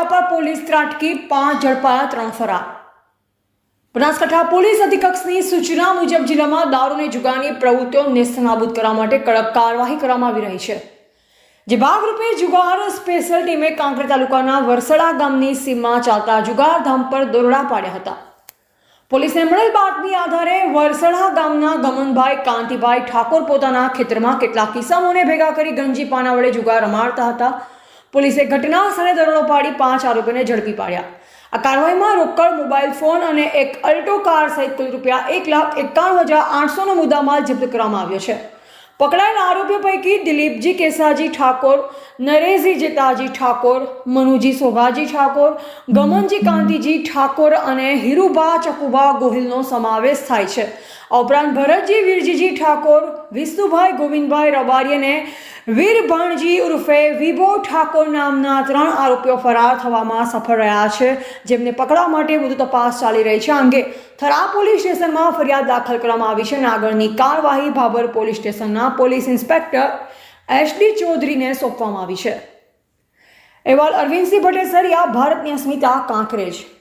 મોટા પર પોલીસ ત્રાટકી, પાંચ ઝડપાયા ત્રણ ફરાર. બનાસકાંઠા પોલીસ અધિકક્ષની સૂચના મુજબ જિલ્લામાં દારૂની જુગારની પ્રવૃત્તિઓ નેસ્તનાબૂદ કરવા માટે કડક કાર્યવાહી કરવામાં આવી રહી છે. જે ભાગરૂપે જુગાર સ્પેશિયલ ટીમે કાંકરે તાલુકાના વરસડા ગામની સીમમાં ચાલતા જુગાર ધામ પર દોરડા પાડ્યા હતા. પોલીસને મળેલ બાતમી આધારે વરસડા ગામના ગમનભાઈ, કાંતિભાઈ ઠાકોર પોતાના ખેતરમાં કેટલાક કિસ્સાઓને ભેગા કરી ગંજી પાના વડે જુગાર રમાડતા હતા. પોલીસે ઘટના સ્થળે દરોડો પાડી પાંચ આરોપીને ઝડપી પાડ્યા. આ કાર્યવાહીમાં રોકડ, મોબાઈલ ફોન અને એક અલ્ટો કાર સહિત કુલ રૂપિયા એક લાખ એકાણું હજાર આઠસોનો મુદ્દામાલ જપ્ત કરવામાં આવ્યો છે. પકડાયેલા આરોપીઓ પૈકી દિલીપજી કેસાજી ઠાકોર, નરેશજી જેતાજી ઠાકોર, મનુજી શોભાજી ઠાકોર, ગમનજી કાંતિજી ઠાકોર અને હીરુબા ચકુબા ગોહિલનો સમાવેશ થાય છે. આ ઉપરાંત ભરતજી વીરજીજી ઠાકોર, વિષ્ણુભાઈ ગોવિંદભાઈ રબારી અને વીરભાણજી ઉર્ફે વિભો ઠાકોર નામના ત્રણ આરોપીઓ ફરાર થવામાં સફળ રહ્યા છે, જેમને પકડવા માટે વધુ તપાસ ચાલી રહી છે. આ અંગે થરા પોલીસ સ્ટેશનમાં ફરિયાદ દાખલ કરવામાં આવી છે અને આગળની કાર્યવાહી ભાબર પોલીસ સ્ટેશનના પોલીસ ઇન્સ્પેક્ટર ડી ચૌધરીને સોંપવામાં આવી છે. અહેવાલ અરવિંદસિંહ પટેલ સરિયા ભારતની અસ્મિતા કાંકરેજ.